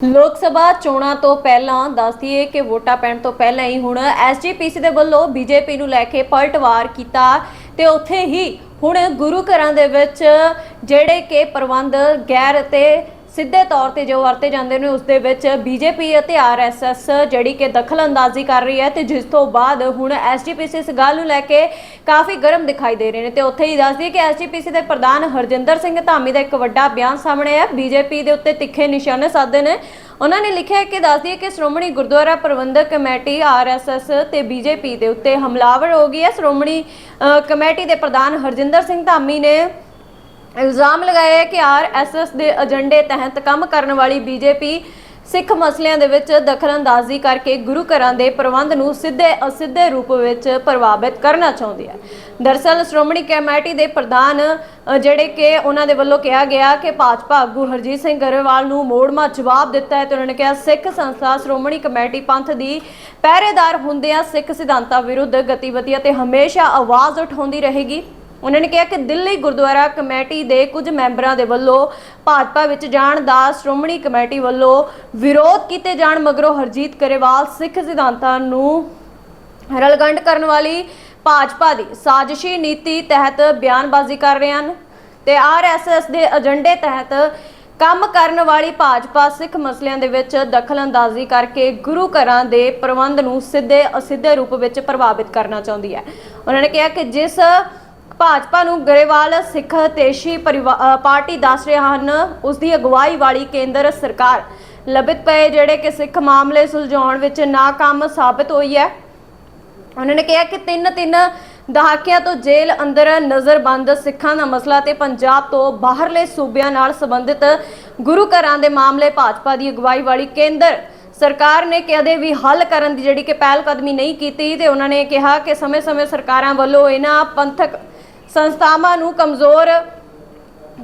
ਲੋਕ ਸਭਾ ਚੋਣਾਂ ਤੋਂ ਪਹਿਲਾਂ ਦੱਸਦੀਏ ਕਿ ਵੋਟਾਂ ਪੈਣ ਤੋਂ ਪਹਿਲਾਂ ਹੀ ਹੁਣ ਐਸਜੀਪੀਸੀ ਦੇ ਵੱਲੋਂ ਬੀਜੇਪੀ ਨੂੰ ਲੈ ਕੇ ਪਲਟਵਾਰ ਕੀਤਾ ਤੇ ਉੱਥੇ ਹੀ ਹੁਣ ਗੁਰੂ ਘਰਾਂ ਦੇ ਵਿੱਚ ਜਿਹੜੇ ਕਿ ਪ੍ਰਬੰਧ ਗੈਰ ਅਤੇ ਸਿੱਧੇ ਤੌਰ ਤੇ ਜੋ ਵਰਤੇ ਜਾਂਦੇ ਨੇ, ਉਸ ਦੇ ਵਿੱਚ ਬੀਜੇਪੀ ਅਤੇ ਆਰਐਸਐਸ ਜਿਹੜੀ ਕਿ ਦਖਲਅੰਦਾਜ਼ੀ ਕਰ ਰਹੀ ਹੈ ਤੇ ਜਿਸ ਤੋਂ ਬਾਅਦ ਹੁਣ ਐਸਜੀਪੀਸੀ ਇਸ ਗੱਲ ਨੂੰ ਲੈ ਕੇ ਕਾਫੀ ਗਰਮ ਦਿਖਾਈ ਦੇ ਰਹੇ ਨੇ ਤੇ ਉੱਥੇ ਹੀ ਦੱਸਦੀ ਹੈ ਕਿ ਐਸਜੀਪੀਸੀ ਦੇ ਪ੍ਰਧਾਨ ਹਰਜਿੰਦਰ ਸਿੰਘ ਧਾਮੀ ਦਾ ਇੱਕ ਵੱਡਾ ਬਿਆਨ ਸਾਹਮਣੇ ਆਇਆ। ਬੀਜੇਪੀ ਦੇ ਉੱਤੇ ਤਿੱਖੇ ਨਿਸ਼ਾਨੇ ਸਾਧੇ ਨੇ। ਉਹਨਾਂ ਨੇ ਲਿਖਿਆ ਕਿ ਦੱਸਦੀ ਹੈ ਕਿ ਸ਼੍ਰੋਮਣੀ ਗੁਰਦੁਆਰਾ ਪ੍ਰਬੰਧਕ ਕਮੇਟੀ ਆਰਐਸਐਸ ਤੇ ਬੀਜੇਪੀ ਦੇ ਉੱਤੇ ਹਮਲਾਵਰ ਹੋ ਗਈ ਹੈ। ਸ਼੍ਰੋਮਣੀ ਕਮੇਟੀ ਦੇ ਪ੍ਰਧਾਨ ਹਰਜਿੰਦਰ ਸਿੰਘ ਧਾਮੀ ਨੇ ਇਲਜ਼ਾਮ ਲਗਾਇਆ ਹੈ ਕਿ ਆਰਐਸਐਸ ਦੇ ਏਜੰਡੇ ਤਹਿਤ ਕੰਮ ਕਰਨ ਵਾਲੀ ਬੀਜੇਪੀ ਸਿੱਖ ਮਸਲਿਆਂ ਦੇ ਵਿੱਚ ਦਖਲਅੰਦਾਜ਼ੀ ਕਰਕੇ ਗੁਰੂ ਘਰਾਂ ਦੇ ਪ੍ਰਬੰਧ ਨੂੰ ਸਿੱਧੇ ਅਸਿੱਧੇ ਰੂਪ ਵਿੱਚ ਪ੍ਰਭਾਵਿਤ ਕਰਨਾ ਚਾਹੁੰਦੀ ਹੈ। ਦਰਸਲ, ਸ਼੍ਰੋਮਣੀ ਕਮੇਟੀ ਦੇ ਪ੍ਰਧਾਨ ਜਿਹੜੇ ਕਿ ਉਹਨਾਂ ਦੇ ਵੱਲੋਂ ਕਿਹਾ ਗਿਆ ਕਿ ਭਾਜਪਾ ਆਗੂ ਹਰਜੀਤ ਸਿੰਘ ਗਰੇਵਾਲ ਨੂੰ ਮੋੜਮਾ ਜਵਾਬ ਦਿੱਤਾ ਹੈ ਤੇ ਉਹਨਾਂ ਨੇ ਕਿਹਾ, ਸਿੱਖ ਸੰਸਥਾ, ਸ਼੍ਰੋਮਣੀ ਕਮੇਟੀ ਪੰਥ ਦੀ ਪਹਿਰੇਦਾਰ ਹੁੰਦਿਆਂ ਸਿੱਖ ਸਿਧਾਂਤਾਂ ਵਿਰੁੱਧ ਗਤੀਵਿਧੀਆਂ ਤੇ ਹਮੇਸ਼ਾ ਆਵਾਜ਼ ਉਠਾਉਂਦੀ ਰਹੇਗੀ। ਉਹਨਾਂ ਨੇ ਕਿਹਾ ਕਿ ਦਿੱਲੀ ਗੁਰਦੁਆਰਾ ਕਮੇਟੀ ਦੇ ਕੁਝ ਮੈਂਬਰਾਂ ਦੇ ਵੱਲੋਂ ਭਾਜਪਾ ਵਿੱਚ ਜਾਣ ਦਾ ਸ਼੍ਰੋਮਣੀ ਕਮੇਟੀ ਵੱਲੋਂ ਵਿਰੋਧ ਕੀਤੇ ਜਾਣ ਮਗਰੋਂ ਹਰਜੀਤ ਕਰੇਵਾਲ ਸਿੱਖ ਸਿਧਾਂਤਾਂ ਨੂੰ ਰਲਗੰਡ ਕਰਨ ਵਾਲੀ ਭਾਜਪਾ ਦੀ ਸਾਜ਼ਿਸ਼ੀ ਨੀਤੀ ਤਹਿਤ ਬਿਆਨਬਾਜ਼ੀ ਕਰ ਰਹੇ ਹਨ ਤੇ ਆਰਐਸਐਸ ਦੇ ਏਜੰਡੇ ਤਹਿਤ ਕੰਮ ਕਰਨ ਵਾਲੀ ਭਾਜਪਾ ਸਿੱਖ ਮਸਲਿਆਂ ਦੇ ਵਿੱਚ ਦਖਲਅੰਦਾਜ਼ੀ ਕਰਕੇ ਗੁਰੂ ਘਰਾਂ ਦੇ ਪ੍ਰਬੰਧ ਨੂੰ ਸਿੱਧੇ ਅਸਿੱਧੇ ਰੂਪ ਵਿੱਚ ਪ੍ਰਭਾਵਿਤ ਕਰਨਾ ਚਾਹੁੰਦੀ ਹੈ। ਉਹਨਾਂ ਨੇ ਕਿਹਾ ਕਿ ਜਿਸ ਭਾਜਪਾ ਨੂੰ ਗਰੇਵਾਲ, ਸਿੱਖ ਤੇਸ਼ੀ ਪਰਿਵਾ- ਪਾਰਟੀ ਦੱਸ ਰਹੇ ਹਨ। ਉਸ ਦੀ ਅਗਵਾਈ ਵਾਲੀ ਕੇਂਦਰ ਸਰਕਾਰ। ਲਬਿਤ ਪਏ ਜਿਹੜੇ ਕਿ ਸਿੱਖ ਮਾਮਲੇ ਸੁਲਝਾਉਣ ਵਿੱਚ ਨਾਕਾਮ ਸਾਬਤ ਹੋਈ ਹੈ। ਉਹਨਾਂ ਨੇ ਕਿਹਾ ਕਿ ਤਿੰਨ ਤਿੰਨ ਦਹਾਕਿਆਂ ਤੋਂ ਜੇਲ੍ਹ ਅੰਦਰ ਨਜ਼ਰਬੰਦ ਸਿੱਖਾਂ ਦਾ ਮਸਲਾ ਤੇ ਪੰਜਾਬ ਤੋਂ ਬਾਹਰਲੇ ਸੂਬਿਆਂ ਨਾਲ ਸੰਬੰਧਿਤ ਗੁਰੂ ਘਰਾਂ ਦੇ ਮਾਮਲੇ ਭਾਜਪਾ ਦੀ ਅਗਵਾਈ ਵਾਲੀ ਕੇਂਦਰ ਸਰਕਾਰ ਨੇ ਕਦੇ ਵੀ ਹੱਲ ਕਰਨ ਦੀ ਜਿਹੜੀ ਕਿ ਪਹਿਲ ਕਦਮੀ ਨਹੀਂ ਕੀਤੀ ਤੇ ਉਹਨਾਂ ਨੇ ਕਿਹਾ ਕਿ ਸਮੇਂ-ਸਮੇਂ ਸਰਕਾਰਾਂ ਵੱਲੋਂ ਇਹਨਾਂ ਪੰਥਕ ਸੰਸਥਾਵਾਂ ਨੂੰ ਕਮਜ਼ੋਰ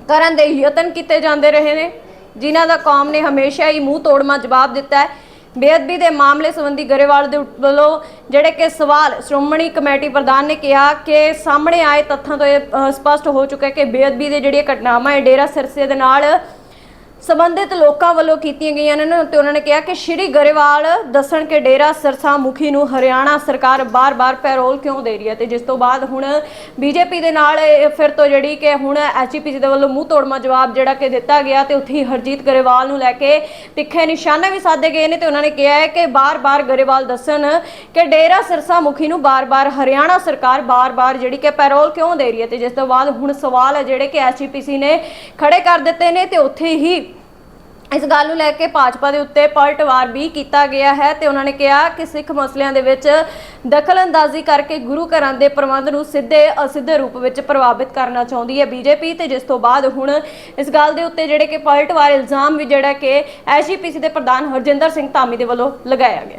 ਕਰਨ ਦੇ ਯਤਨ ਕੀਤੇ ਜਾਂਦੇ ਰਹੇ ਨੇ ਜਿਨ੍ਹਾਂ ਦਾ ਕੌਮ ਨੇ ਹਮੇਸ਼ਾ ਹੀ ਮੂੰਹ ਤੋੜਮਾ ਜਵਾਬ ਦਿੱਤਾ ਹੈ। ਬੇਅਦਬੀ ਦੇ ਮਾਮਲੇ ਸੰਬੰਧੀ ਗਰੇਵਾਲ ਦੇ ਵੱਲੋਂ ਜਿਹੜੇ ਕਿ ਸਵਾਲ ਸ਼੍ਰੋਮਣੀ ਕਮੇਟੀ ਪ੍ਰਧਾਨ ਨੇ ਕਿਹਾ ਕਿ ਸਾਹਮਣੇ ਆਏ ਤੱਥਾਂ ਤੋਂ ਇਹ ਅ, ਸਪਸ਼ਟ ਹੋ ਚੁੱਕਾ ਹੈ ਕਿ ਬੇਅਦਬੀ ਦੇ ਜਿਹੜੀਆਂ ਘਟਨਾਵਾਂ ਹੈ ਡੇਰਾ ਸਿਰਸੇ ਦੇ ਨਾਲ ਸੰਬੰਧਿਤ ਲੋਕਾਂ ਵੱਲੋਂ ਕੀਤੀਆਂ ਗਈਆਂ ਨੇ ਤੇ ਉਹਨਾਂ ਨੇ ਕਿਹਾ ਕਿ ਸ਼੍ਰੀ ਗਰੇਵਾਲ, ਦੱਸਣ ਕਿ ਡੇਰਾ ਸਿਰਸਾ ਮੁਖੀ ਨੂੰ ਹਰਿਆਣਾ ਸਰਕਾਰ ਬਾਰ-ਬਾਰ ਪੈਰੋਲ ਕਿਉਂ ਦੇ ਰਹੀ ਹੈ? ਤੇ ਜਿਸ ਤੋਂ ਬਾਅਦ ਹੁਣ ਬੀਜੇਪੀ ਦੇ ਨਾਲ ਫਿਰ ਤੋਂ ਜਿਹੜੀ ਕਿ ਹੁਣ ਐਚਪੀਸੀ ਦੇ ਵੱਲੋਂ ਮੂੰਹ ਤੋੜਮਾ ਜਵਾਬ ਜਿਹੜਾ ਕਿ ਦਿੱਤਾ ਗਿਆ ਤੇ ਉੱਥੇ ਹੀ ਹਰਜੀਤ ਗਰੇਵਾਲ ਨੂੰ ਲੈ ਕੇ ਤਿੱਖੇ ਨਿਸ਼ਾਨੇ ਵੀ ਸਾਧੇ ਗਏ ਨੇ ਤੇ ਉਹਨਾਂ ਨੇ ਕਿਹਾ ਹੈ ਕਿ ਬਾਰ-ਬਾਰ ਗਰੇਵਾਲ ਦੱਸਣ ਕਿ ਡੇਰਾ ਸਿਰਸਾ ਮੁਖੀ ਨੂੰ ਬਾਰ-ਬਾਰ ਹਰਿਆਣਾ ਸਰਕਾਰ ਬਾਰ-ਬਾਰ ਜਿਹੜੀ ਕਿ ਪੈਰੋਲ ਕਿਉਂ ਦੇ ਰਹੀ ਹੈ? ਤੇ ਜਿਸ ਤੋਂ ਬਾਅਦ ਹੁਣ ਸਵਾਲ ਹੈ ਜਿਹੜੇ ਕਿ ਐਚਪੀਸੀ ਨੇ ਖੜੇ ਕਰ ਦਿੱਤੇ ਨੇ ਤੇ ਉੱਥੇ ਹੀ ਇਸ ਗੱਲ ਨੂੰ ਲੈ ਕੇ ਭਾਜਪਾ ਦੇ ਉੱਤੇ ਪਲਟਵਾਰ ਵੀ ਕੀਤਾ ਗਿਆ ਹੈ ਤੇ ਉਹਨਾਂ ਨੇ ਕਿਹਾ ਕਿ ਸਿੱਖ ਮਸਲਿਆਂ ਦੇ ਵਿੱਚ ਦਖਲਅੰਦਾਜ਼ੀ ਕਰਕੇ ਗੁਰੂ ਘਰਾਂ ਦੇ ਪ੍ਰਬੰਧ ਨੂੰ ਸਿੱਧੇ ਅਸਿੱਧੇ ਰੂਪ ਵਿੱਚ ਪ੍ਰਭਾਵਿਤ ਕਰਨਾ ਚਾਹੁੰਦੀ ਹੈ ਬੀਜੇਪੀ ਤੇ ਜਿਸ ਤੋਂ ਬਾਅਦ ਹੁਣ ਇਸ ਗੱਲ ਦੇ ਉੱਤੇ ਜਿਹੜੇ ਕਿ ਪਲਟਵਾਰ ਇਲਜ਼ਾਮ ਵੀ ਜਿਹੜਾ ਕਿ ਐਸਜੀਪੀਸੀ ਦੇ ਪ੍ਰਧਾਨ ਹਰਜਿੰਦਰ ਸਿੰਘ ਧਾਮੀ ਦੇ ਵੱਲੋਂ ਲਗਾਇਆ ਗਿਆ।